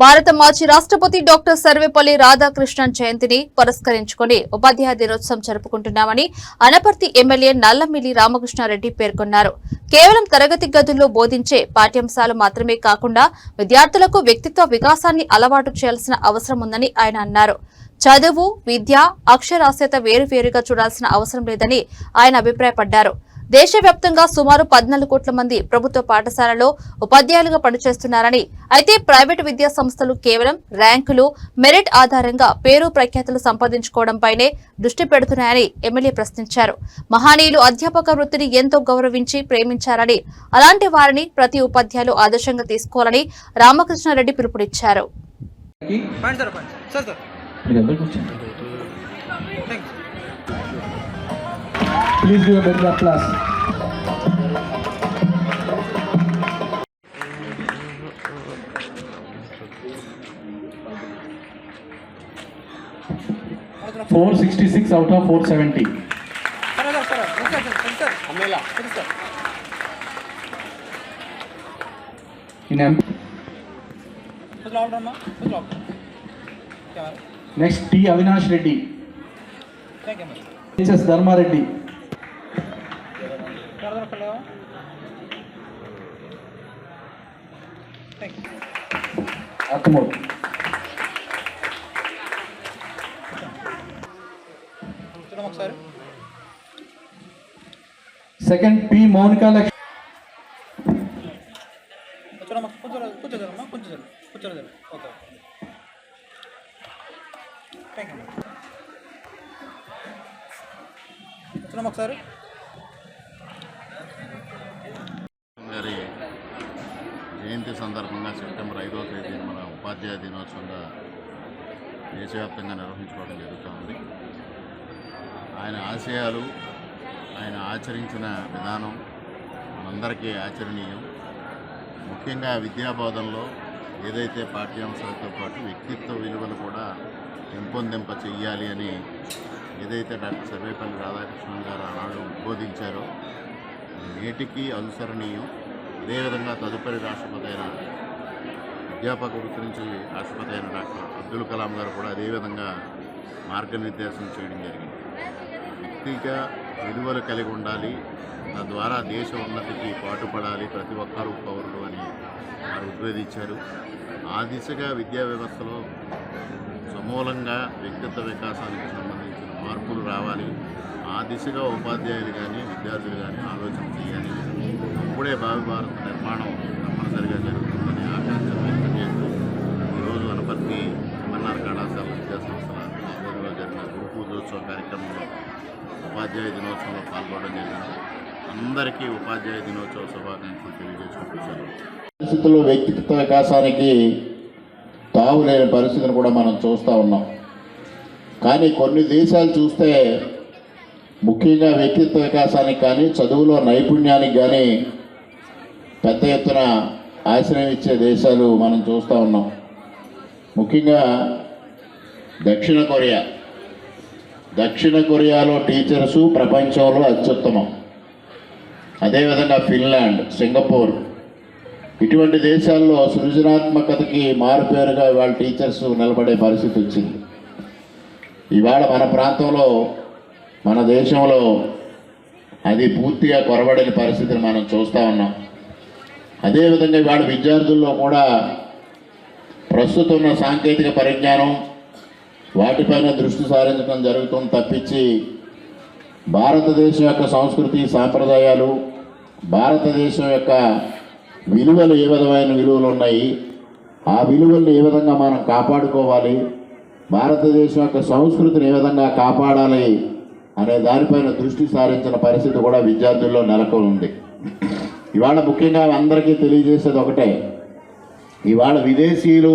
భారత మాజీ రాష్ట్రపతి డాక్టర్ సర్వేపల్లి రాధాకృష్ణన్ జయంతిని పురస్కరించుకుని ఉపాధ్యాయ దినోత్సవం జరుపుకుంటున్నామని అనపర్తి ఎమ్మెల్యే నల్లమిల్లి రామకృష్ణారెడ్డి పేర్కొన్నారు. కేవలం తరగతి గదుల్లో బోధించే పాఠ్యాంశాలు మాత్రమే కాకుండా విద్యార్థులకు వ్యక్తిత్వ వికాసాన్ని అలవాటు చేయాల్సిన అవసరం ఉందని ఆయన అన్నారు. చదువు విద్య అక్షరాస్యత వేరువేరుగా చూడాల్సిన అవసరం లేదని ఆయన అభిప్రాయపడ్డారు. దేశవ్యాప్తంగా సుమారు పద్నాలుగు కోట్ల మంది ప్రభుత్వ పాఠశాలలో ఉపాధ్యాయులుగా పనిచేస్తున్నారని అయితే ప్రైవేటు విద్యా సంస్థలు కేవలం ర్యాంకులు మెరిట్ ఆధారంగా పేరు ప్రఖ్యాతులు సంపాదించుకోవడంపైనే దృష్టి పెడుతున్నాయని ఎమ్మెల్యే ప్రశ్నించారు. మహానీయులు అధ్యాపక వృత్తిని ఎంతో గౌరవించి ప్రేమించారని అలాంటి వారిని ప్రతి ఉపాధ్యాయులు ఆదర్శంగా తీసుకోవాలని రామకృష్ణారెడ్డి పిలుపునిచ్చారు. Please give a big applause. Four sixty six out of four seventy. In M. Next T Avinash Reddy. Thank next This is Dharma Reddy. చూడమ్మ ఒకసారి సెకండ్ పి మౌనికా లక్ష్మి చూడమ్మ కొంచెం కొంచెం జరమ్మా కొంచెం జరు కొంచెం జరు ఓకే థ్యాంక్ యూ చూడమ్మ ఒకసారి జయంతి సందర్భంగా సెప్టెంబర్ ఐదవ తేదీని మన ఉపాధ్యాయ దినోత్సవంగా దేశవ్యాప్తంగా నిర్వహించుకోవడం జరుగుతుంది ఆయన ఆశయాలు ఆయన ఆచరించిన విధానం మనందరికీ ఆచరణీయం. ముఖ్యంగా విద్యాబోధనలో ఏదైతే పాఠ్యాంశాలతో పాటు వ్యక్తిత్వ విలువలు కూడా పెంపొందింప చెయ్యాలి అని ఏదైతే డాక్టర్ సర్వేపల్లి రాధాకృష్ణన్ గారు ఆనాడు ఉద్బోధించారో నేటికి అనుసరణీయం. అదేవిధంగా తదుపరి రాష్ట్రపతి అయిన అధ్యాపక వృత్తి నుంచి రాష్ట్రపతి అయిన డాక్టర్ అబ్దుల్ కలాం గారు కూడా అదేవిధంగా మార్గనిర్దేశం చేయడం జరిగింది. వ్యక్తిగా విలువలు కలిగి ఉండాలి తద్వారా దేశ ఉన్నతికి పాటుపడాలి ప్రతి ఒక్కరూ పౌరులు అని వారు ఉద్వేదించారు. ఆ దిశగా విద్యా వ్యవస్థలో సమూలంగా వ్యక్తిత్వ వికాసానికి సంబంధించిన మార్పులు రావాలి. ఆ దిశగా ఉపాధ్యాయులు కానీ విద్యార్థులు కానీ ఆలోచన చేయాలి. ఇప్పుడే భావి భారత నిర్మాణం తప్పనిసరిగా జరుగుతుందని ఆకాంక్ష వ్యక్తం చేస్తూ ఈరోజు వనపర్తి ఎంఎన్ఆర్ కళాశాల విద్యా సంస్థల ఆధ్వర్యంలో జరిగిన గురు పూజోత్సవ కార్యక్రమంలో ఉపాధ్యాయ దినోత్సవంలో పాల్గొనడం జరిగింది. అందరికీ ఉపాధ్యాయ దినోత్సవ శుభాకాంక్షలు తెలియజేసుకుంటున్నారు పరిస్థితుల్లో వ్యక్తిత్వ వికాసానికి తావు లేని పరిస్థితిని కూడా మనం చూస్తూ ఉన్నాం. కానీ కొన్ని దేశాలు చూస్తే ముఖ్యంగా వ్యక్తిత్వ వికాసానికి కానీ చదువులో నైపుణ్యానికి కానీ పెద్ద ఎత్తున ఆశ్రయం ఇచ్చే దేశాలు మనం చూస్తూ ఉన్నాం. ముఖ్యంగా దక్షిణ కొరియా. దక్షిణ కొరియాలో టీచర్సు ప్రపంచంలో అత్యుత్తమం. అదేవిధంగా ఫిన్లాండ్ సింగపూర్. ఇటువంటి దేశాల్లో సృజనాత్మకతకి మారుపేరుగా ఇవాళ టీచర్స్ నిలబడే పరిస్థితి వచ్చింది. ఇవాళ మన ప్రాంతంలో మన దేశంలో అది పూర్తిగా కొరబడిన పరిస్థితిని మనం చూస్తూ ఉన్నాం. అదేవిధంగా ఇవాళ విద్యార్థుల్లో కూడా ప్రస్తుతం ఉన్న సాంకేతిక పరిజ్ఞానం వాటిపైన దృష్టి సారించడం జరుగుతుంది తప్పించి భారతదేశం యొక్క సంస్కృతి సాంప్రదాయాలు భారతదేశం యొక్క విలువలు ఏ విధమైన విలువలు ఉన్నాయి ఆ విలువలను ఏ విధంగా మనం కాపాడుకోవాలి భారతదేశం యొక్క సంస్కృతిని ఏ విధంగా కాపాడాలి అనే దానిపైన దృష్టి సారించిన పరిస్థితి కూడా విద్యార్థుల్లో నెలకొని ఉంది. ఇవాళ ముఖ్యంగా అందరికీ తెలియజేసేది ఒకటే. ఇవాళ విదేశీయులు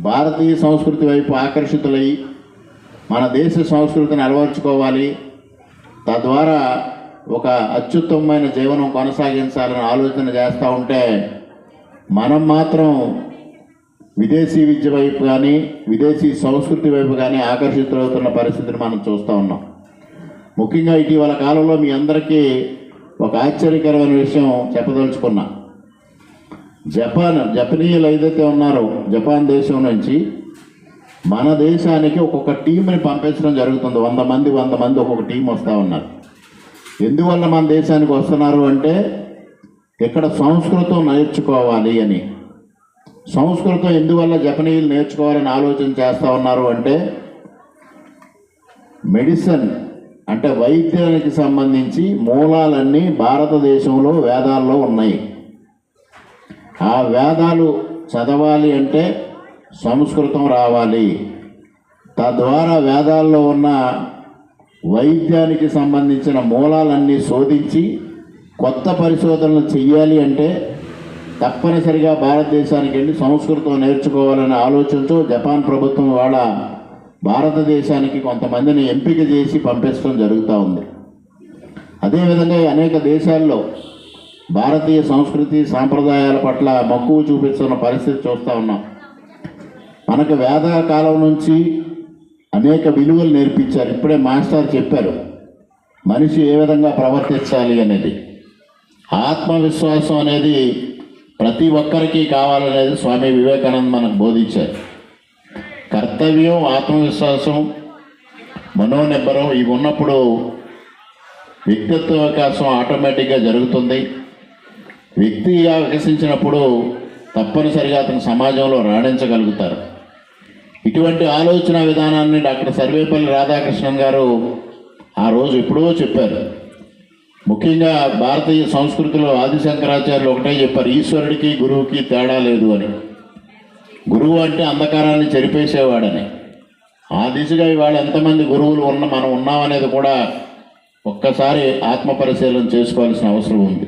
భారతీయ సంస్కృతి వైపు ఆకర్షితులై మన దేశ సంస్కృతిని అలవర్చుకోవాలి. తద్వారా ఒక అత్యుత్తమమైన జీవనం కొనసాగించాలని ఆలోచన చేస్తూ ఉంటే మనం మాత్రం విదేశీ విద్య వైపు కానీ విదేశీ సంస్కృతి వైపు కానీ ఆకర్షితులవుతున్న పరిస్థితిని మనం చూస్తూ ఉన్నాం. ముఖ్యంగా ఇటీవల కాలంలో మీ అందరికీ ఒక ఆశ్చర్యకరమైన విషయం చెప్పదలుచుకున్నా. జపాన్ జపనీయులు ఏదైతే ఉన్నారో జపాన్ దేశం నుంచి మన దేశానికి ఒక్కొక్క టీంని పంపించడం జరుగుతుంది. వంద మంది వంద మంది ఒక్కొక్క టీం వస్తూ ఉన్నారు. ఎందువల్ల మన దేశానికి వస్తున్నారు అంటే ఇక్కడ సంస్కృతం నేర్చుకోవాలి అని. సంస్కృతం ఎందువల్ల జపనీయులు నేర్చుకోవాలని ఆలోచన చేస్తూ ఉన్నారు అంటే మెడిసిన్ అంటే వైద్యానికి సంబంధించి మూలాలన్నీ భారతదేశంలో వేదాల్లో ఉన్నాయి. ఆ వేదాలు చదవాలి అంటే సంస్కృతం రావాలి. తద్వారా వేదాల్లో ఉన్న వైద్యానికి సంబంధించిన మూలాలన్నీ శోధించి కొత్త పరిశోధనలు చెయ్యాలి అంటే తప్పనిసరిగా భారతదేశానికి వెళ్ళి సంస్కృతం నేర్చుకోవాలని ఆలోచించు జపాన్ ప్రభుత్వం వాళ్ళ భారతదేశానికి కొంతమందిని ఎంపిక చేసి పంపించడం జరుగుతూ ఉంది. అదేవిధంగా అనేక దేశాల్లో భారతీయ సంస్కృతి సాంప్రదాయాల పట్ల మక్కువ చూపిస్తున్న పరిస్థితి చూస్తూ ఉన్నాం. మనకు వేద కాలం నుంచి అనేక విలువలు నేర్పించారు. ఇప్పుడే మాస్టర్ చెప్పారు మనిషి ఏ విధంగా ప్రవర్తించాలి అనేది. ఆత్మవిశ్వాసం అనేది ప్రతి ఒక్కరికి కావాలనేది స్వామి వివేకానంద మనకు బోధించారు. కర్తవ్యం ఆత్మవిశ్వాసం మనోనిబ్బరం ఇవి ఉన్నప్పుడు వ్యక్తిత్వ వికాసం ఆటోమేటిక్గా జరుగుతుంది. వ్యక్తిగా వికసించినప్పుడు తప్పనిసరిగా అతను సమాజంలో రాణించగలుగుతారు. ఇటువంటి ఆలోచన విధానాన్ని డాక్టర్ సర్వేపల్లి రాధాకృష్ణన్ గారు ఆ రోజు ఎప్పుడో చెప్పారు. ముఖ్యంగా భారతీయ సంస్కృతిలో ఆదిశంకరాచార్యులు ఒకటే చెప్పారు ఈశ్వరుడికి గురువుకి తేడా లేదు అని. గురువు అంటే అంధకారాన్ని చెరిపేసేవాడని. ఆ దిశగా ఇవాళ ఎంతమంది గురువులు ఉన్న మనం ఉన్నామనేది కూడా ఒక్కసారి ఆత్మ పరిశీలన చేసుకోవాల్సిన అవసరం ఉంది.